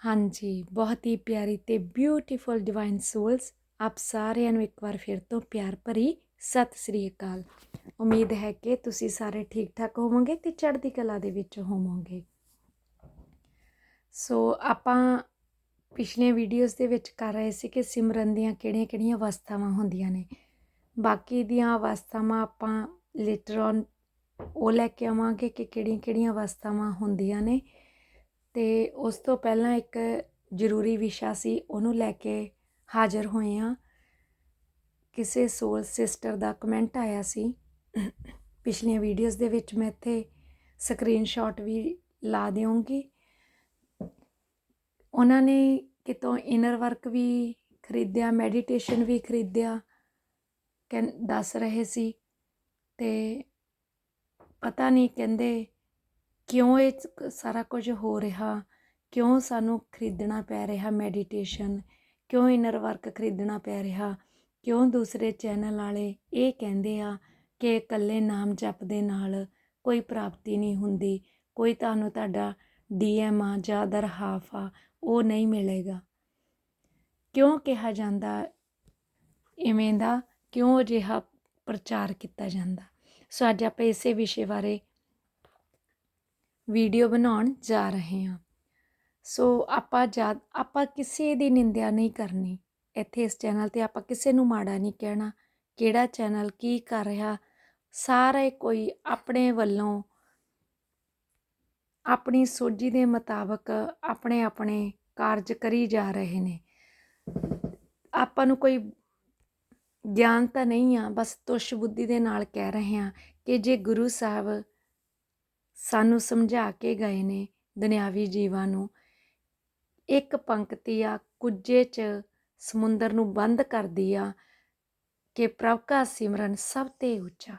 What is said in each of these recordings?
ਹਾਂਜੀ ਬਹੁਤ ਹੀ ਪਿਆਰੀ ਤੇ ਬਿਊਟੀਫੁਲ ਡਿਵਾਈਨ ਸੋਲਸ ਆਪ ਸਾਰਿਆਂ ਨੂੰ ਇੱਕ ਵਾਰ ਫਿਰ ਤੋਂ ਪਿਆਰ ਭਰੀ ਸਤਿ ਸ੍ਰੀ ਅਕਾਲ ਉਮੀਦ ਹੈ ਕਿ ਤੁਸੀਂ ਸਾਰੇ ਠੀਕ ਠਾਕ ਹੋਵੋਗੇ ਤੇ ਚੜ੍ਹਦੀ ਕਲਾ ਦੇ ਵਿੱਚ ਹੋਵੋਗੇ ਸੋ ਆਪਾਂ ਪਿਛਲੀਆਂ ਵੀਡੀਓਜ਼ ਦੇ ਵਿੱਚ ਕਰ ਰਹੇ ਸੀ ਕਿ ਸਿਮਰਨ ਦੀਆਂ ਕਿਹੜੀਆਂ-ਕਿਹੜੀਆਂ ਅਵਸਥਾਵਾਂ ਹੁੰਦੀਆਂ ਨੇ ਬਾਕੀ ਦੀਆਂ ਅਵਸਥਾਵਾਂ ਆਪਾਂ ਲੇਟਰ ਔਨ ਉਹ ਲੈ ਕੇ ਆਵਾਂਗੇ ਕਿ ਕਿਹੜੀਆਂ-ਕਿਹੜੀਆਂ ਅਵਸਥਾਵਾਂ ਹੁੰਦੀਆਂ ਨੇ ਤੇ ਉਸ ਤੋਂ ਪਹਿਲਾਂ ਇੱਕ ਜ਼ਰੂਰੀ ਵਿਸ਼ਾ ਸੀ, ਉਹਨੂੰ ਲੈ ਕੇ ਹਾਜ਼ਰ ਹੋਏ ਹਾਂ। ਕਿਸੇ ਸੋਲ ਸਿਸਟਰ ਦਾ ਕਮੈਂਟ ਆਇਆ ਸੀ। ਪਿਛਲੀਆਂ ਵੀਡੀਓਜ਼ ਦੇ ਵਿੱਚ ਮੈਂ ਇੱਥੇ ਸਕਰੀਨਸ਼ਾਟ ਵੀ ਲਾ ਦਿਉਂਗੀ। ਉਹਨਾਂ ਨੇ ਕਿਤੋਂ ਇਨਰ ਵਰਕ ਵੀ ਖਰੀਦਿਆ ਮੈਡੀਟੇਸ਼ਨ ਵੀ ਖਰੀਦਿਆ, ਕਹਿੰ, ਦੱਸ ਰਹੇ ਸੀ ਤੇ ਪਤਾ ਨਹੀਂ ਕਹਿੰਦੇ ਕਿਉਂ ਇਹ ਸਾਰਾ ਕੁਝ ਹੋ ਰਿਹਾ? ਕਿਉਂ ਸਾਨੂੰ ਖਰੀਦਣਾ ਪੈ ਰਿਹਾ ਮੈਡੀਟੇਸ਼ਨ ਕਿਉਂ ਇਨਰ ਵਰਕ ਖਰੀਦਣਾ ਪੈ ਰਿਹਾ? ਕਿਉਂ ਦੂਸਰੇ ਚੈਨਲ ਵਾਲੇ ਇਹ ਕਹਿੰਦੇ ਆ ਕਿ ਇਕੱਲੇ ਨਾਮ ਜਪ ਦੇ ਨਾਲ ਕੋਈ ਪ੍ਰਾਪਤੀ ਨਹੀਂ ਹੁੰਦੀ? ਕੋਈ ਤੁਹਾਨੂੰ ਤੁਹਾਡਾ ਡੀਐਮ ਆ ਜਾਂ ਅਦਰ ਹਾਫ ਆ, ਉਹ ਨਹੀਂ ਮਿਲੇਗਾ। ਕਿਉਂ ਕਿਹਾ ਜਾਂਦਾ ਇਵੇਂ ਦਾ? ਕਿਉਂ ਅਜਿਹਾ ਪ੍ਰਚਾਰ ਕੀਤਾ ਜਾਂਦਾ? ਸੋ ਅੱਜ ਆਪਾਂ ਇਸੇ ਵਿਸ਼ੇ ਬਾਰੇ ਵੀਡੀਓ ਬਣਾਉਣ ਜਾ ਰਹੇ ਹਾਂ। ਸੋ ਆਪਾਂ ਜਦ ਆਪਾਂ ਕਿਸੇ ਦੀ ਨਿੰਦਿਆ ਨਹੀਂ ਕਰਨੀ। ਇੱਥੇ ਇਸ ਚੈਨਲ ਤੇ ਆਪਾਂ ਕਿਸੇ ਨੂੰ ਮਾੜਾ ਨਹੀਂ ਕਹਿਣਾ। ਕਿਹੜਾ ਚੈਨਲ, ਕੀ ਕਰ ਰਿਹਾ? ਸਾਰੇ ਕੋਈ ਆਪਣੇ ਵੱਲੋਂ ਆਪਣੀ ਸੋਝੀ ਦੇ ਮੁਤਾਬਕ ਆਪਣੇ ਆਪਣੇ ਕਾਰਜ ਕਰੀ ਜਾ ਰਹੇ ਨੇ। ਆਪਾਂ ਨੂੰ ਕੋਈ ਗਿਆਨ ਤਾਂ ਨਹੀਂ ਆ, ਬਸ ਤੁਸ਼ ਬੁੱਧੀ ਦੇ ਨਾਲ ਕਹਿ ਰਹੇ ਹਾਂ ਕਿ ਜੇ ਗੁਰੂ ਸਾਹਿਬ ਸਾਨੂੰ ਸਮਝਾ ਕੇ ਗਏ ਨੇ ਦੁਨਿਆਵੀ ਜੀਵਾਂ ਨੂੰ। ਇੱਕ ਪੰਕਤੀ ਆ ਕੁੱਜੇ 'ਚ ਸਮੁੰਦਰ ਨੂੰ ਬੰਦ ਕਰਦੀ ਆ ਕਿ ਪ੍ਰਭ ਕਾ ਸਿਮਰਨ ਸਭ ਤੇ ਉੱਚਾ।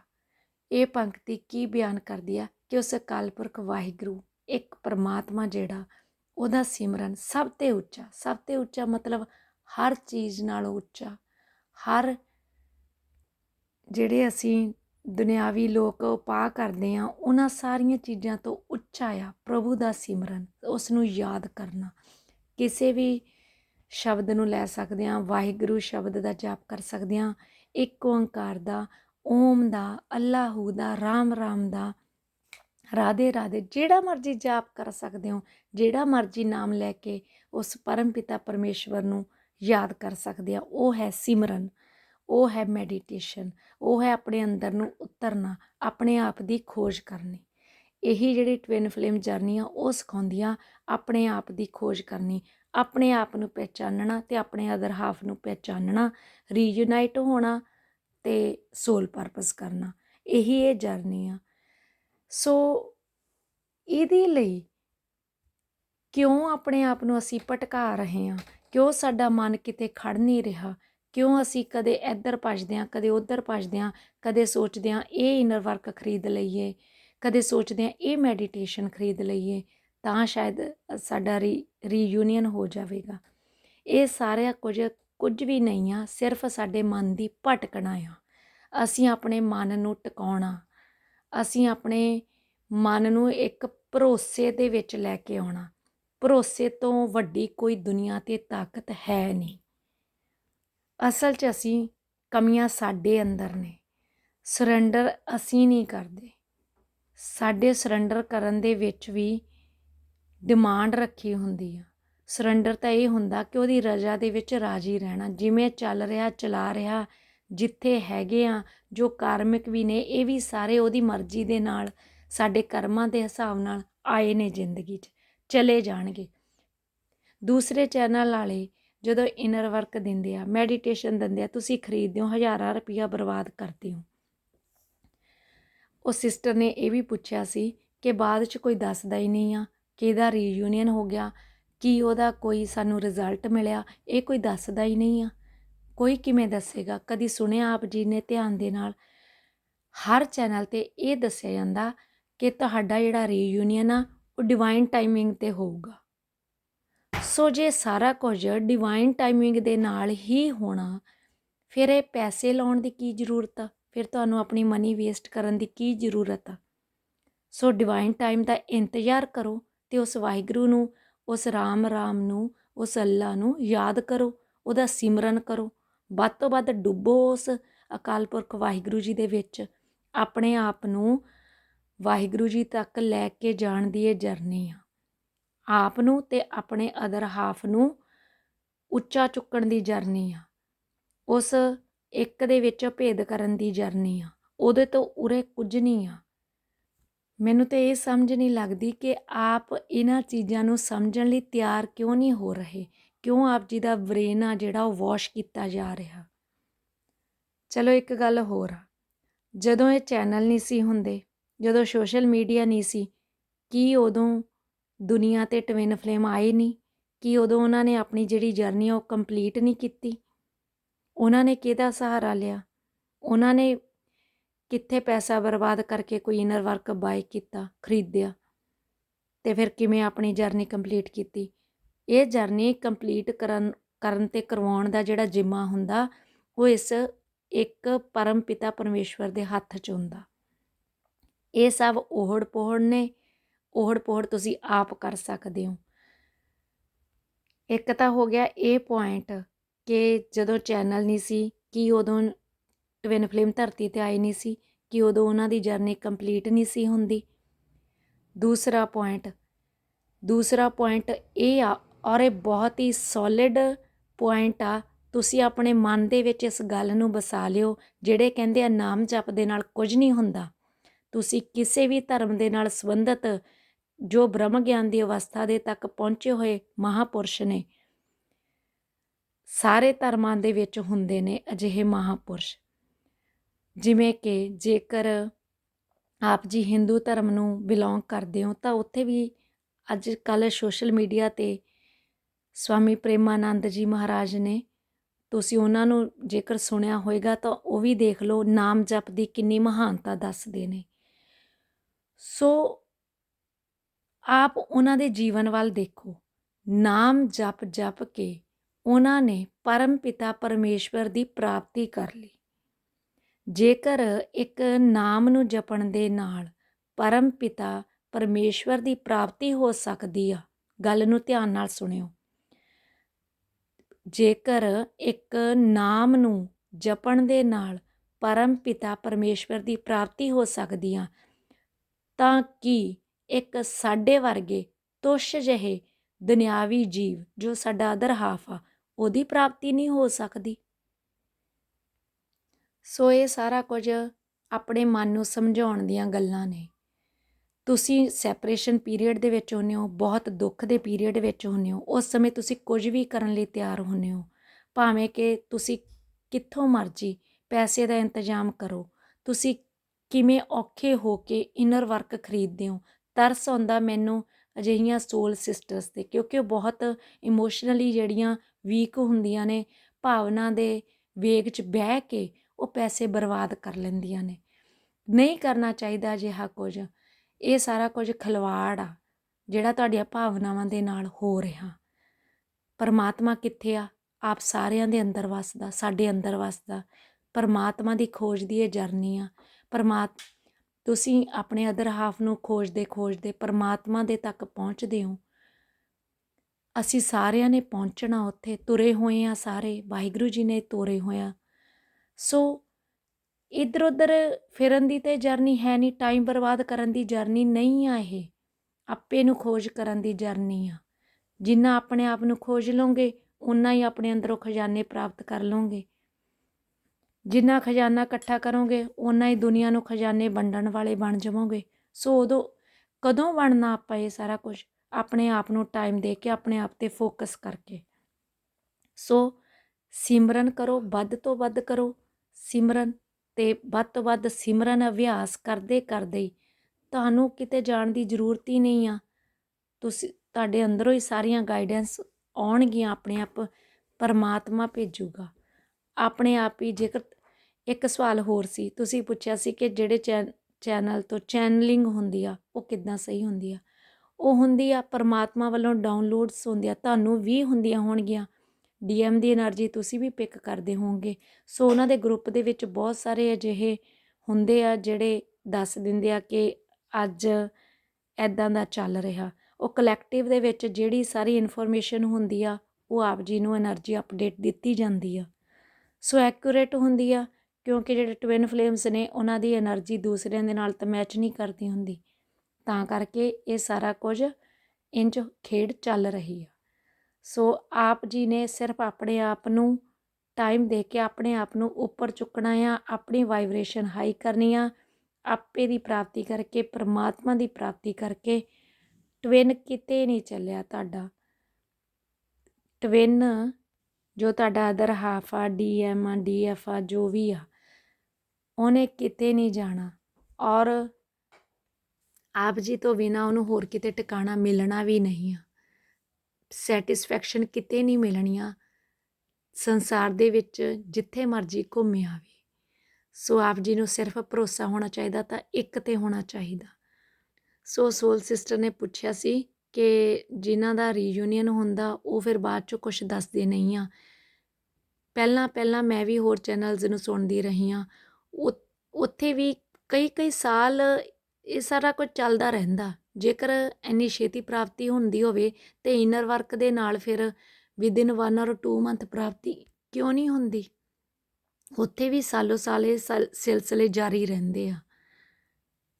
ਇਹ ਪੰਕਤੀ ਕੀ ਬਿਆਨ ਕਰਦੀ ਆ? ਕਿ ਉਸ ਅਕਾਲ ਪੁਰਖ ਵਾਹਿਗੁਰੂ, ਇੱਕ ਪਰਮਾਤਮਾ ਜਿਹੜਾ, ਉਹਦਾ ਸਿਮਰਨ ਸਭ ਤੇ ਉੱਚਾ। ਸਭ ਤੇ ਉੱਚਾ ਮਤਲਬ ਹਰ ਚੀਜ਼ ਨਾਲੋਂ ਉੱਚਾ। ਹਰ ਜਿਹੜੇ ਅਸੀਂ ਦੁਨਿਆਵੀ ਲੋਕ ਉਪਾਅ ਕਰਦੇ ਆ ਉਹਨਾਂ ਸਾਰੀਆਂ ਚੀਜ਼ਾਂ ਤੋਂ ਉੱਚਾ ਆ, ਪ੍ਰਭੂ ਦਾ ਸਿਮਰਨ ਉਸ ਨੂੰ ਯਾਦ ਕਰਨਾ। ਕਿਸੇ ਵੀ ਸ਼ਬਦ ਨੂੰ ਲੈ ਸਕਦੇ ਆ ਵਾਹਿਗੁਰੂ ਸ਼ਬਦ ਦਾ ਜਾਪ ਕਰ ਸਕਦੇ ਆ ਇੱਕ ਓੰਕਾਰ ਦਾ, ਓਮ ਦਾ, ਅੱਲਾਹੂ ਦਾ, ਰਾਮ ਰਾਮ ਦਾ, ਰਾਧੇ ਰਾਧੇ, ਜਿਹੜਾ ਮਰਜ਼ੀ ਜਾਪ ਕਰ ਸਕਦੇ ਹੋ, ਜਿਹੜਾ ਮਰਜ਼ੀ ਨਾਮ ਲੈ ਕੇ ਉਸ ਪਰਮ ਪਿਤਾ ਪਰਮੇਸ਼ਵਰ ਨੂੰ ਯਾਦ ਕਰ ਸਕਦੇ ਆ ਉਹ ਹੈ ਸਿਮਰਨ। ਉਹ ਹੈ ਮੈਡੀਟੇਸ਼ਨ ਉਹ ਹੈ ਆਪਣੇ ਅੰਦਰ ਨੂੰ ਉਤਰਨਾ, ਆਪਣੇ ਆਪ ਦੀ ਖੋਜ ਕਰਨੀ। ਇਹੀ ਜਿਹੜੀ ਟਵਿਨ ਫਲੇਮ ਜਰਨੀ ਆ, ਉਹ ਸਿਖਾਉਂਦੀਆਂ ਆਪਣੇ ਆਪ ਦੀ ਖੋਜ ਕਰਨੀ, ਆਪਣੇ ਆਪ ਨੂੰ ਪਹਿਚਾਨਣਾ ਤੇ ਆਪਣੇ ਅਦਰ ਹਾਫ ਨੂੰ ਪਹਿਚਾਨਣਾ ਰੀਯੂਨਾਈਟ ਹੋਣਾ ਤੇ ਸੋਲ ਪਰਪਸ ਕਰਨਾ। ਇਹੀ ਇਹ ਜਰਨੀ ਆ। ਸੋ ਇਹਦੇ ਲਈ ਕਿਉਂ ਆਪਣੇ ਆਪ ਨੂੰ ਅਸੀਂ ਭਟਕਾ ਰਹੇ ਹਾਂ? ਕਿਉਂ ਸਾਡਾ ਮਨ ਕਿਤੇ ਖੜ ਨਹੀਂ ਰਿਹਾ? ਕਿਉਂ ਅਸੀਂ ਕਦੇ ਇੱਧਰ ਭੱਜਦੇ ਹਾਂ, ਕਦੇ ਉੱਧਰ ਭੱਜਦੇ ਹਾਂ, ਕਦੇ ਸੋਚਦੇ ਹਾਂ ਇਹ ਇਨਰ ਵਰਕ ਖਰੀਦ ਲਈਏ, ਕਦੇ ਸੋਚਦੇ ਹਾਂ ਇਹ ਮੈਡੀਟੇਸ਼ਨ ਖਰੀਦ ਲਈਏ, ਤਾਂ ਸ਼ਾਇਦ ਸਾਡਾ ਰੀ ਰੀਯੂਨੀਅਨ ਹੋ ਜਾਵੇਗਾ। ਇਹ ਸਾਰਾ ਕੁਝ ਕੁਝ ਵੀ ਨਹੀਂ ਆ, ਸਿਰਫ ਸਾਡੇ ਮਨ ਦੀ ਭਟਕਣਾ ਆ। ਅਸੀਂ ਆਪਣੇ ਮਨ ਨੂੰ ਟਿਕਾਉਣਾ, ਅਸੀਂ ਆਪਣੇ ਮਨ ਨੂੰ ਇੱਕ ਭਰੋਸੇ ਦੇ ਵਿੱਚ ਲੈ ਕੇ ਆਉਣਾ। ਭਰੋਸੇ ਤੋਂ ਵੱਡੀ ਕੋਈ ਦੁਨੀਆ ਤੇ ਤਾਕਤ ਹੈ ਨਹੀਂ। ਅਸਲ 'ਚ ਅਸੀਂ ਕਮੀਆਂ ਸਾਡੇ ਅੰਦਰ ਨੇ। ਸਰੈਂਡਰ ਅਸੀਂ ਨਹੀਂ ਕਰਦੇ। ਸਾਡੇ ਸਰੈਂਡਰ ਕਰਨ ਦੇ ਵਿੱਚ ਵੀ ਡਿਮਾਂਡ ਰੱਖੀ ਹੁੰਦੀ ਆ। ਸਰੈਂਡਰ ਤਾਂ ਇਹ ਹੁੰਦਾ ਕਿ ਉਹਦੀ ਰਜ਼ਾ ਦੇ ਵਿੱਚ ਰਾਜੀ ਰਹਿਣਾ। ਜਿਵੇਂ ਚੱਲ ਰਿਹਾ, ਚਲਾ ਰਿਹਾ, ਜਿੱਥੇ ਹੈਗੇ ਆ, ਜੋ ਕਾਰਮਿਕ ਵੀ ਨੇ, ਇਹ ਵੀ ਸਾਰੇ ਉਹਦੀ ਮਰਜ਼ੀ ਦੇ ਨਾਲ, ਸਾਡੇ ਕਰਮਾਂ ਦੇ ਹਿਸਾਬ ਨਾਲ ਆਏ ਨੇ ਜ਼ਿੰਦਗੀ 'ਚ। ਚਲੇ ਜਾਣਗੇ। ਦੂਸਰੇ ਚੈਨਲ ਵਾਲੇ ਜਦੋਂ ਇਨਰ ਵਰਕ ਦਿੰਦੇ ਆ ਮੈਡੀਟੇਸ਼ਨ ਦਿੰਦੇ ਆ, ਤੁਸੀਂ ਖਰੀਦਦੇ ਹੋ, ਹਜ਼ਾਰਾਂ ਰੁਪਇਆ ਬਰਬਾਦ ਕਰਦੇ ਹੋ। ਉਹ ਸਿਸਟਰ ਨੇ ਇਹ ਵੀ ਪੁੱਛਿਆ ਸੀ ਕਿ ਬਾਅਦ 'ਚ ਕੋਈ ਦੱਸਦਾ ਹੀ ਨਹੀਂ ਆ ਕਿ ਇਹਦਾ ਰੀਯੂਨੀਅਨ ਹੋ ਗਿਆ, ਕੀ ਉਹਦਾ ਕੋਈ ਸਾਨੂੰ ਰਿਜ਼ਲਟ ਮਿਲਿਆ, ਇਹ ਕੋਈ ਦੱਸਦਾ ਹੀ ਨਹੀਂ ਆ। ਕੋਈ ਕਿਵੇਂ ਦੱਸੇਗਾ? ਕਦੀ ਸੁਣਿਆ ਆਪ ਜੀ ਨੇ ਧਿਆਨ ਦੇ ਨਾਲ? ਹਰ ਚੈਨਲ ਤੇ ਇਹ ਦੱਸਿਆ ਜਾਂਦਾ ਕਿ ਤੁਹਾਡਾ ਜਿਹੜਾ ਰੀਯੂਨੀਅਨ ਆ, ਉਹ ਡਿਵਾਈਨ ਟਾਈਮਿੰਗ ਤੇ ਹੋਊਗਾ। ਸੋ ਜੇ ਸਾਰਾ ਕੁਝ ਡਿਵਾਈਨ ਟਾਈਮਿੰਗ ਦੇ ਨਾਲ ਹੀ ਹੋਣਾ, ਫਿਰ ਇਹ ਪੈਸੇ ਲਾਉਣ ਦੀ ਕੀ ਜ਼ਰੂਰਤ? ਆ ਫਿਰ ਤੁਹਾਨੂੰ ਆਪਣੀ ਮਨੀ ਵੇਸਟ ਕਰਨ ਦੀ ਕੀ ਜ਼ਰੂਰਤ? ਆ ਸੋ ਡਿਵਾਈਨ ਟਾਈਮ ਦਾ ਇੰਤਜ਼ਾਰ ਕਰੋ ਤੇ ਉਸ ਵਾਹਿਗੁਰੂ ਨੂੰ, ਉਸ ਰਾਮ ਰਾਮ ਨੂੰ, ਉਸ ਅੱਲਾ ਨੂੰ ਯਾਦ ਕਰੋ, ਉਹਦਾ ਸਿਮਰਨ ਕਰੋ। ਵੱਧ ਤੋਂ ਵੱਧ ਡੁੱਬੋ ਉਸ ਅਕਾਲ ਪੁਰਖ ਵਾਹਿਗੁਰੂ ਜੀ ਦੇ ਵਿੱਚ। ਆਪਣੇ ਆਪ ਨੂੰ ਵਾਹਿਗੁਰੂ ਜੀ ਤੱਕ ਲੈ ਕੇ ਜਾਣ ਦੀ ਇਹ ਜਰਨੀ ਆ। ਆਪ ਨੂੰ ਤੇ ਆਪਣੇ ਅਦਰ ਹਾਫ ਨੂੰ ਉੱਚਾ ਚੁੱਕਣ ਦੀ ਜਰਨੀ ਆ। ਉਸ ਇੱਕ ਦੇ ਵਿੱਚ ਭੇਦ ਕਰਨ ਦੀ ਜਰਨੀ ਆ। ਉਹਦੇ ਤੋਂ ਉਰੇ ਕੁਝ ਨਹੀਂ ਆ। ਮੈਨੂੰ ਤੇ ਇਹ ਸਮਝ ਨਹੀਂ ਲੱਗਦੀ ਕਿ ਆਪ ਇਹਨਾਂ ਚੀਜ਼ਾਂ ਨੂੰ ਸਮਝਣ ਲਈ ਤਿਆਰ ਕਿਉਂ ਨਹੀਂ ਹੋ ਰਹੇ? ਕਿਉਂ ਆਪ ਜੀ ਦਾ ਬ੍ਰੇਨ ਆ ਜਿਹੜਾ ਉਹ ਵਾਸ਼ ਕੀਤਾ ਜਾ ਰਿਹਾ? ਚਲੋ ਇੱਕ ਗੱਲ ਹੋਰ ਆ। ਜਦੋਂ ਇਹ ਚੈਨਲ ਨਹੀਂ ਸੀ ਹੁੰਦੇ, ਜਦੋਂ ਸੋਸ਼ਲ ਮੀਡੀਆ ਨਹੀਂ ਸੀ, ਕੀ ਉਦੋਂ ਦੁਨੀਆ ਤੇ ਟਵਿਨ ਫਲੇਮ ਆਏ ਨਹੀਂ ਕਿ ਉਦੋਂ ਉਹਨਾਂ ਨੇ ਆਪਣੀ ਜਿਹੜੀ ਜਰਨੀ ਉਹ ਕੰਪਲੀਟ ਨਹੀਂ ਕੀਤੀ? ਉਹਨਾਂ ਨੇ ਕਿਹਦਾ ਸਹਾਰਾ ਲਿਆ? ਉਹਨਾਂ ਨੇ ਕਿੱਥੇ ਪੈਸਾ ਬਰਬਾਦ ਕਰਕੇ ਕੋਈ ਇਨਰ ਵਰਕ ਬਾਈ ਕੀਤਾ, ਖਰੀਦਿਆ? ਤੇ ਫਿਰ ਕਿਵੇਂ ਆਪਣੀ ਜਰਨੀ ਕੰਪਲੀਟ ਕੀਤੀ? ਇਹ ਜਰਨੀ ਕੰਪਲੀਟ ਕਰਨ ਕਰਨ ਤੇ ਕਰਵਾਉਣ ਦਾ ਜਿਹੜਾ ਜਿੰਮਾ ਹੁੰਦਾ, ਉਹ ਇਸ ਇੱਕ ਪਰਮ ਪਿਤਾ ਪਰਮੇਸ਼ਵਰ ਦੇ ਹੱਥ 'ਚ ਹੁੰਦਾ। ਇਹ ਸਭ ਓਹੜ ਪੋਹੜ ਨੇ ਓਹੜ ਪੋਹੜ ਤੁਸੀਂ ਆਪ ਕਰ ਸਕਦੇ ਹੋ। ਇੱਕ ਤਾਂ ਹੋ ਗਿਆ ਇਹ ਪੁਆਇੰਟ ਕਿ ਜਦੋਂ ਚੈਨਲ ਨਹੀਂ ਸੀ, ਕਿ ਉਦੋਂ ਟਵਿਨ ਫਿਲਮ ਧਰਤੀ ਤੇ ਆਈ ਨਹੀਂ ਸੀ, ਕਿ ਉਦੋਂ ਉਹਨਾਂ ਦੀ ਜਰਨੀ ਕੰਪਲੀਟ ਨਹੀਂ ਸੀ ਹੁੰਦੀ। ਦੂਸਰਾ ਪੁਆਇੰਟ ਦੂਸਰਾ ਪੁਆਇੰਟ ਇਹ ਆ ਔਰ ਇਹ ਬਹੁਤ ਹੀ ਸੋਲਿਡ ਪੁਆਇੰਟ ਆ, ਤੁਸੀਂ ਆਪਣੇ ਮਨ ਦੇ ਵਿੱਚ ਇਸ ਗੱਲ ਨੂੰ ਵਸਾ ਲਿਓ, ਜਿਹੜੇ ਕਹਿੰਦੇ ਆ ਨਾਮ ਜਪ ਦੇ ਨਾਲ ਕੁਝ ਨਹੀਂ ਹੁੰਦਾ। ਤੁਸੀਂ ਕਿਸੇ ਵੀ ਧਰਮ ਦੇ ਨਾਲ ਸੰਬੰਧਿਤ ਜੋ ਬ੍ਰਹਮ ਗਿਆਨ ਦੀ ਅਵਸਥਾ ਦੇ ਤੱਕ ਪਹੁੰਚੇ ਹੋਏ ਮਹਾਪੁਰਸ਼ ਨੇ, ਸਾਰੇ ਧਰਮਾਂ ਦੇ ਵਿੱਚ ਹੁੰਦੇ ਨੇ ਅਜਿਹੇ ਮਹਾਪੁਰਸ਼। ਜਿਵੇਂ ਕਿ ਜੇਕਰ ਆਪ ਜੀ ਹਿੰਦੂ ਧਰਮ ਨੂੰ ਬਿਲੋਂਗ ਕਰਦੇ ਹੋ, ਤਾਂ ਉੱਥੇ ਵੀ ਅੱਜ ਕੱਲ ਸੋਸ਼ਲ ਮੀਡੀਆ ਤੇ ਸਵਾਮੀ ਪ੍ਰੇਮਾਨੰਦ ਜੀ ਮਹਾਰਾਜ ਨੇ, ਤੁਸੀਂ ਉਹਨਾਂ ਨੂੰ ਜੇਕਰ ਸੁਣਿਆ ਹੋਵੇਗਾ ਤਾਂ ਉਹ ਵੀ ਦੇਖ ਲਓ, ਨਾਮ ਜਪ ਦੀ ਕਿੰਨੀ ਮਹਾਨਤਾ ਦੱਸਦੇ ਨੇ। ਸੋ ਆਪ ਉਹਨਾਂ ਦੇ ਜੀਵਨ ਵੱਲ ਦੇਖੋ। ਨਾਮ ਜਪ ਜਪ ਕੇ ਉਹਨਾਂ ਨੇ ਪਰਮ ਪਿਤਾ ਪਰਮੇਸ਼ਵਰ ਦੀ ਪ੍ਰਾਪਤੀ ਕਰ ਲਈ। ਜੇਕਰ ਇੱਕ ਨਾਮ ਨੂੰ ਜਪਣ ਦੇ ਨਾਲ ਪਰਮ ਪਿਤਾ ਪਰਮੇਸ਼ਵਰ ਦੀ ਪ੍ਰਾਪਤੀ ਹੋ ਸਕਦੀ ਆ, ਗੱਲ ਨੂੰ ਧਿਆਨ ਨਾਲ ਸੁਣਿਓ। ਜੇਕਰ ਇੱਕ ਨਾਮ ਨੂੰ ਜਪਣ ਦੇ ਨਾਲ ਪਰਮ ਪਿਤਾ ਪਰਮੇਸ਼ਵਰ ਦੀ ਪ੍ਰਾਪਤੀ ਹੋ ਸਕਦੀ ਆ, ਤਾਂ ਕੀ ਇੱਕ ਸਾਡੇ ਵਰਗੇ ਤੁਸ਼ ਜਿਹੇ ਦੁਨਿਆਵੀ ਜੀਵ ਜੋ ਸਾਡਾ ਅਦਰ ਹਾਫ ਆ, ਉਹਦੀ ਪ੍ਰਾਪਤੀ ਨਹੀਂ ਹੋ ਸਕਦੀ। ਸੋ ਇਹ ਸਾਰਾ ਕੁਝ ਆਪਣੇ ਮਨ ਨੂੰ ਸਮਝਾਉਣ ਦੀਆਂ ਗੱਲਾਂ ਨੇ। ਤੁਸੀਂ ਸੈਪਰੇਸ਼ਨ ਪੀਰੀਅਡ ਦੇ ਵਿੱਚ ਹੁੰਨੇ ਹੋ, ਬਹੁਤ ਦੁੱਖ ਦੇ ਪੀਰੀਅਡ ਵਿੱਚ ਹੁੰਨੇ ਹੋ, ਉਸ ਸਮੇਂ ਤੁਸੀਂ ਕੁਝ ਵੀ ਕਰਨ ਲਈ ਤਿਆਰ ਹੁੰਨੇ ਹੋ। ਭਾਵੇਂ ਕਿ ਤੁਸੀਂ ਕਿੱਥੋਂ ਮਰਜ਼ੀ ਪੈਸੇ ਦਾ ਇੰਤਜ਼ਾਮ ਕਰੋ, ਤੁਸੀਂ ਕਿਵੇਂ ਔਖੇ ਹੋ ਕੇ ਇਨਰ ਵਰਕ ਖਰੀਦਦੇ ਹੋ ਤਰਸ ਆਉਂਦਾ ਮੈਨੂੰ ਅਜਿਹੀਆਂ ਸੋਲ ਸਿਸਟਰਸ ਤੇ, ਕਿਉਂਕਿ ਉਹ ਬਹੁਤ ਇਮੋਸ਼ਨਲੀ ਜਿਹੜੀਆਂ ਵੀਕ ਹੁੰਦੀਆਂ ਨੇ, ਭਾਵਨਾ ਦੇ ਵੇਗ 'ਚ ਬਹਿ ਕੇ ਉਹ ਪੈਸੇ ਬਰਬਾਦ ਕਰ ਲੈਂਦੀਆਂ ਨੇ। ਨਹੀਂ ਕਰਨਾ ਚਾਹੀਦਾ ਅਜਿਹਾ ਕੁਝ। ਇਹ ਸਾਰਾ ਕੁਝ ਖਲਵਾੜ ਆ, ਜਿਹੜਾ ਤੁਹਾਡੀਆਂ ਭਾਵਨਾਵਾਂ ਦੇ ਨਾਲ ਹੋ ਰਿਹਾ। ਪਰਮਾਤਮਾ ਕਿੱਥੇ ਆ? ਆਪ ਸਾਰਿਆਂ ਦੇ ਅੰਦਰ ਵਸਦਾ, ਸਾਡੇ ਅੰਦਰ ਵਸਦਾ। ਪਰਮਾਤਮਾ ਦੀ ਖੋਜ ਦੀ ਇਹ ਜਰਨੀ ਆ। ਪਰਮਾਤ ਤੁਸੀਂ ਆਪਣੇ ਅਦਰ ਹਾਫ ਨੂੰ ਖੋਜਦੇ ਖੋਜਦੇ ਪਰਮਾਤਮਾ ਦੇ ਤੱਕ ਪਹੁੰਚਦੇ ਹੋ। ਅਸੀਂ ਸਾਰਿਆਂ ਨੇ ਪਹੁੰਚਣਾ ਉੱਥੇ, ਤੁਰੇ ਹੋਏ ਆ ਸਾਰੇ, ਵਾਹਿਗੁਰੂ ਜੀ ਨੇ ਤੋਰੇ ਹੋਇਆ ਸੋ ਇਧਰ ਉਧਰ ਫਿਰਨ ਦੀ ਤੇ ਜਰਨੀ ਹੈ ਨਹੀਂ ਟਾਈਮ ਬਰਬਾਦ ਕਰਨ ਦੀ ਜਰਨੀ ਨਹੀਂ ਆ ਇਹ। ਆਪੇ ਨੂੰ ਖੋਜ ਕਰਨ ਦੀ ਜਰਨੀ ਆ। ਜਿੰਨਾ ਆਪਣੇ ਆਪ ਨੂੰ ਖੋਜ ਲਓਗੇ ਉਨਾ ਹੀ ਆਪਣੇ ਅੰਦਰੋਂ ਖਜ਼ਾਨੇ ਪ੍ਰਾਪਤ ਕਰ ਲਓਗੇ। ਜਿੰਨਾ ਖਜ਼ਾਨਾ ਇਕੱਠਾ ਕਰੋਗੇ ਉਨਾ ਹੀ ਦੁਨੀਆ ਨੂੰ ਖਜ਼ਾਨੇ ਵੰਡਣ ਵਾਲੇ ਬਣ ਜਾਵੋਗੇ। ਸੋ ਉਦੋਂ ਕਦੋਂ ਬਣਨਾ ਆਪਾਂ ਇਹ ਸਾਰਾ ਕੁਝ? ਆਪਣੇ ਆਪ ਨੂੰ ਟਾਈਮ ਦੇ ਕੇ, ਆਪਣੇ ਆਪ ਤੇ ਫੋਕਸ ਕਰਕੇ। ਸੋ ਸਿਮਰਨ ਕਰੋ, ਵੱਧ ਤੋਂ ਵੱਧ ਕਰੋ। ਸਿਮਰਨ ਤੇ ਵੱਧ ਤੋਂ ਵੱਧ ਸਿਮਰਨ ਅਭਿਆਸ ਕਰਦੇ ਕਰਦੇ ਹੀ ਤੁਹਾਨੂੰ ਕਿਤੇ ਜਾਣ ਦੀ ਜ਼ਰੂਰਤ ਹੀ ਨਹੀਂ ਆ। ਤੁਸੀਂ, ਤੁਹਾਡੇ ਅੰਦਰੋਂ ਹੀ ਸਾਰੀਆਂ ਗਾਈਡੈਂਸ ਆਉਣਗੀਆਂ, ਆਪਣੇ ਆਪ ਪਰਮਾਤਮਾ ਭੇਜੂਗਾ। ਆਪਣੇ ਆਪ ਹੀ ਜੇਕਰ ਇੱਕ ਸਵਾਲ ਹੋਰ ਸੀ, ਤੁਸੀਂ ਪੁੱਛਿਆ ਸੀ ਕਿ ਜਿਹੜੇ ਚੈਨਲ ਤੋਂ ਚੈਨਲਿੰਗ ਹੁੰਦੀ ਆ, ਉਹ ਕਿੱਦਾਂ ਸਹੀ ਹੁੰਦੀ ਆ? ਉਹ ਹੁੰਦੀ ਆ ਪਰਮਾਤਮਾ ਵੱਲੋਂ ਡਾਊਨਲੋਡਸ ਹੁੰਦੀਆਂ, ਤੁਹਾਨੂੰ ਵੀ ਹੁੰਦੀਆਂ ਹੋਣਗੀਆਂ। ਡੀਐਮ ਦੀ એનર્ਜੀ ਤੁਸੀਂ ਵੀ ਪਿਕ ਕਰਦੇ ਹੋਵੋਗੇ। ਸੋ ਉਹਨਾਂ ਦੇ ਗਰੁੱਪ ਦੇ ਵਿੱਚ ਬਹੁਤ ਸਾਰੇ ਅਜਿਹੇ ਹੁੰਦੇ ਆ ਜਿਹੜੇ ਦੱਸ ਦਿੰਦੇ ਆ ਕਿ ਅੱਜ ਐਦਾਂ ਦਾ ਚੱਲ ਰਿਹਾ। ਉਹ ਕਲੈਕਟਿਵ ਦੇ ਵਿੱਚ ਜਿਹੜੀ ਸਾਰੀ ਇਨਫੋਰਮੇਸ਼ਨ ਹੁੰਦੀ ਆ, ਉਹ ਆਪ ਜੀ ਨੂੰ એનર્ਜੀ ਅਪਡੇਟ ਦਿੱਤੀ ਜਾਂਦੀ ਆ। ਸੋ ਐਕੂਰੇਟ ਹੁੰਦੀ ਆ, ਕਿਉਂਕਿ ਜਿਹੜੇ ਟਵਿਨ ਫਲੇਮਸ ਨੇ, ਉਹਨਾਂ ਦੀ એનર્ਜੀ ਦੂਸਰਿਆਂ ਦੇ ਨਾਲ ਤਾਂ ਮੈਚ ਨਹੀਂ ਕਰਦੀ ਹੁੰਦੀ। ਤਾਂ ਕਰਕੇ ਇਹ ਸਾਰਾ ਕੁਝ ਇੰਜ ਖੇਡ ਚੱਲ ਰਹੀ ਆ। ਸੋ ਆਪ ਜੀ ਨੇ ਸਿਰਫ ਆਪਣੇ ਆਪ ਨੂੰ ਟਾਈਮ ਦੇ ਕੇ ਆਪਣੇ ਆਪ ਨੂੰ ਉੱਪਰ ਚੁੱਕਣਾ ਆ, ਆਪਣੀ ਵਾਈਬ੍ਰੇਸ਼ਨ ਹਾਈ ਕਰਨੀ ਆ, ਆਪੇ ਦੀ ਪ੍ਰਾਪਤੀ ਕਰਕੇ, ਪਰਮਾਤਮਾ ਦੀ ਪ੍ਰਾਪਤੀ ਕਰਕੇ ਟਵਿਨ ਕਿਤੇ ਨਹੀਂ ਚੱਲਿਆ ਤੁਹਾਡਾ। ਟਵਿਨ ਜੋ ਤੁਹਾਡਾ ਅਦਰ ਹਾਫ ਆ ਡੀਐਮ ਆ ਡੀਐਫ ਆ, ਜੋ ਵੀ ਆ, ਉਹਨੇ ਕਿਤੇ ਨਹੀਂ ਜਾਣਾ। ਔਰ ਆਪ ਜੀ ਤੋਂ ਬਿਨਾ ਉਹਨੂੰ ਹੋਰ ਕਿਤੇ ਟਿਕਾਣਾ ਮਿਲਣਾ ਵੀ ਨਹੀਂ ਆ। ਸੈਟੀਸਫੈਕਸ਼ਨ ਕਿਤੇ ਨਹੀਂ ਮਿਲਣੀ ਆ ਸੰਸਾਰ ਦੇ ਵਿੱਚ ਜਿੱਥੇ ਮਰਜ਼ੀ ਘੁੰਮੇ ਆਵੇ। ਸੋ ਆਪ ਜੀ ਨੂੰ ਸਿਰਫ ਭਰੋਸਾ ਹੋਣਾ ਚਾਹੀਦਾ ਤਾਂ ਇੱਕ ਤੇ ਹੋਣਾ ਚਾਹੀਦਾ। ਸੋ ਸੋਲ ਸਿਸਟਰ ਨੇ ਪੁੱਛਿਆ ਸੀ ਕਿ ਜਿਨ੍ਹਾਂ ਦਾ ਰੀਯੂਨੀਅਨ ਹੁੰਦਾ, ਉਹ ਫਿਰ ਬਾਅਦ ਚੋਂ ਕੁਝ ਦੱਸਦੇ ਨਹੀਂ ਆ। ਪਹਿਲਾਂ ਪਹਿਲਾਂ ਮੈਂ ਵੀ ਹੋਰ ਚੈਨਲਜ਼ ਨੂੰ ਸੁਣਦੀ ਰਹੀ ਆ ਉੱਥੇ ਵੀ ਕਈ ਕਈ ਸਾਲ ਇਹ ਸਾਰਾ ਕੁਝ ਚੱਲਦਾ ਰਹਿੰਦਾ। ਜੇਕਰ ਇੰਨੀ ਛੇਤੀ ਪ੍ਰਾਪਤੀ ਹੁੰਦੀ ਹੋਵੇ ਤੇ ਇਨਰ ਵਰਕ ਦੇ ਨਾਲ ਫਿਰ ਵਿਦਿਨ 1 ਔਰ 2 ਮੰਥ ਪ੍ਰਾਪਤੀ ਕਿਉਂ ਨਹੀਂ ਹੁੰਦੀ? ਉੱਥੇ ਵੀ ਸਾਲੋ ਸਾਲੇ, ਸਿਲਸਿਲੇ ਜਾਰੀ ਰਹਿੰਦੇ ਆ।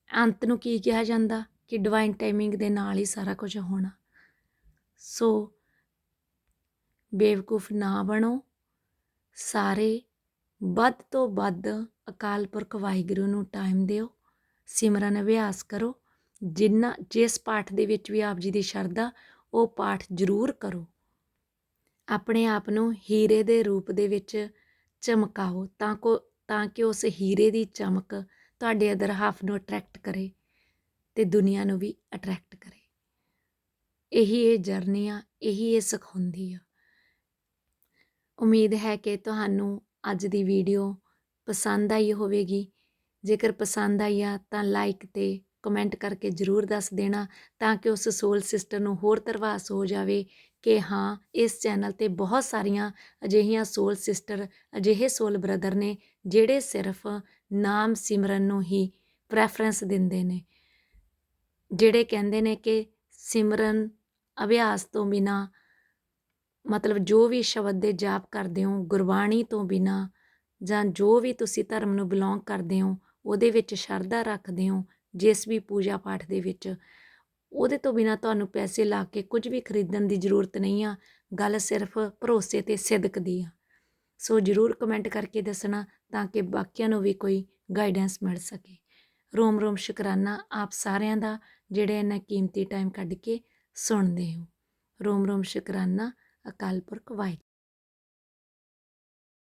ਅੰਤ ਨੂੰ ਕੀ ਕਿਹਾ ਜਾਂਦਾ? ਕਿ ਡਿਵਾਈਨ ਟਾਈਮਿੰਗ ਦੇ ਨਾਲ ਹੀ ਸਾਰਾ ਕੁਝ ਹੋਣਾ। ਸੋ ਬੇਵਕੂਫ ਨਾ ਬਣੋ। ਸਾਰੇ ਵੱਧ ਤੋਂ ਵੱਧ ਅਕਾਲ ਪੁਰਖ ਵਾਹਿਗੁਰੂ ਨੂੰ ਟਾਈਮ ਦਿਓ। ਸਿਮਰਨ ਅਭਿਆਸ ਕਰੋ। ਜਿੰਨਾ, ਜਿਸ ਪਾਠ ਦੇ ਵਿੱਚ ਵੀ ਆਪ ਜੀ ਦੀ ਸ਼ਰਧਾ, ਉਹ ਪਾਠ ਜ਼ਰੂਰ ਕਰੋ। ਆਪਣੇ ਆਪ ਨੂੰ ਹੀਰੇ ਦੇ ਰੂਪ ਦੇ ਵਿੱਚ ਚਮਕਾਓ। ਤਾਂ ਕੋ, ਤਾਂ ਕਿ ਉਸ ਹੀਰੇ ਦੀ ਚਮਕ ਤੁਹਾਡੇ ਅਦਰ ਹਾਫ ਨੂੰ ਅਟਰੈਕਟ ਕਰੇ। ਤੇ ਦੁਨੀਆ ਨੂੰ ਵੀ ਅਟਰੈਕਟ ਕਰੇ। ਇਹੀ ਇਹ ਜਰਨੀ ਆ, ਇਹੀ ਇਹ ਸਿਖਾਉਂਦੀ ਆ। ਉਮੀਦ ਹੈ ਕਿ ਤੁਹਾਨੂੰ ਅੱਜ ਦੀ ਵੀਡੀਓ ਪਸੰਦ ਆਈ ਹੋਵੇਗੀ। ਜੇਕਰ ਪਸੰਦ ਆਈ ਆ ਤਾਂ ਲਾਈਕ ਤੇ ਕਮੈਂਟ ਕਰਕੇ ਜਰੂਰ ਦੱਸ ਦੇਣਾ ਤਾਂ ਕਿ ਉਸ ਸੋਲ ਸਿਸਟਰ ਨੂੰ ਹੋਰ ਤਰਵਾਸ ਹੋ ਜਾਵੇ ਕਿ ਹਾਂ, ਇਸ ਚੈਨਲ ਤੇ ਬਹੁਤ ਸਾਰੀਆਂ ਅਜਿਹੀਆਂ ਸੋਲ ਸਿਸਟਰ ਅਜਿਹੇ ਸੋਲ ਬ੍ਰਦਰ ਨੇ ਜਿਹੜੇ ਸਿਰਫ ਨਾਮ ਸਿਮਰਨ ਨੂੰ ਹੀ ਪ੍ਰੈਫਰੈਂਸ ਦਿੰਦੇ ਨੇ। ਜਿਹੜੇ ਕਹਿੰਦੇ ਨੇ ਕਿ ਸਿਮਰਨ ਅਭਿਆਸ ਤੋਂ ਬਿਨਾ, ਮਤਲਬ ਜੋ ਵੀ ਸ਼ਬਦ ਦੇ ਜਾਪ ਕਰਦੇ ਹੋ, ਗੁਰਬਾਣੀ ਤੋਂ ਬਿਨਾ ਜਾਂ ਜੋ ਵੀ ਤੁਸੀਂ ਧਰਮ ਨੂੰ ਬਿਲੋਂਗ ਕਰਦੇ ਹੋ, ਉਹਦੇ ਵਿੱਚ ਸ਼ਰਧਾ ਰੱਖਦੇ ਹੋ, ਜਿਸ ਵੀ ਪੂਜਾ ਪਾਠ ਦੇ ਵਿੱਚ, ਉਹਦੇ ਤੋਂ ਬਿਨਾ ਤੁਹਾਨੂੰ ਪੈਸੇ ਲਾ ਕੇ ਕੁਝ ਵੀ ਖਰੀਦਣ ਦੀ ਜ਼ਰੂਰਤ ਨਹੀਂ ਆ, ਗੱਲ ਸਿਰਫ ਭਰੋਸੇ ਤੇ ਸਿਦਕ ਦੀ ਆ। ਸੋ ਜਰੂਰ ਕਮੈਂਟ ਕਰਕੇ ਦੱਸਣਾ ਤਾਂ ਕਿ ਬਾਕੀਆਂ ਨੂੰ ਵੀ ਕੋਈ ਗਾਈਡੈਂਸ ਮਿਲ ਸਕੇ। ਰੋਮ ਰੋਮ ਸ਼ੁਕਰਾਨਾ ਆਪ ਸਾਰਿਆਂ ਦਾ ਜਿਹੜੇ ਇਹਨਾਂ ਕੀਮਤੀ ਟਾਈਮ ਕੱਢ ਕੇ ਸੁਣਦੇ ਹੋ। ਰੋਮ ਰੋਮ ਸ਼ੁਕਰਾਨਾ ਅਕਾਲ ਪੁਰਖ ਵਾਹਿਗੁਰੂ।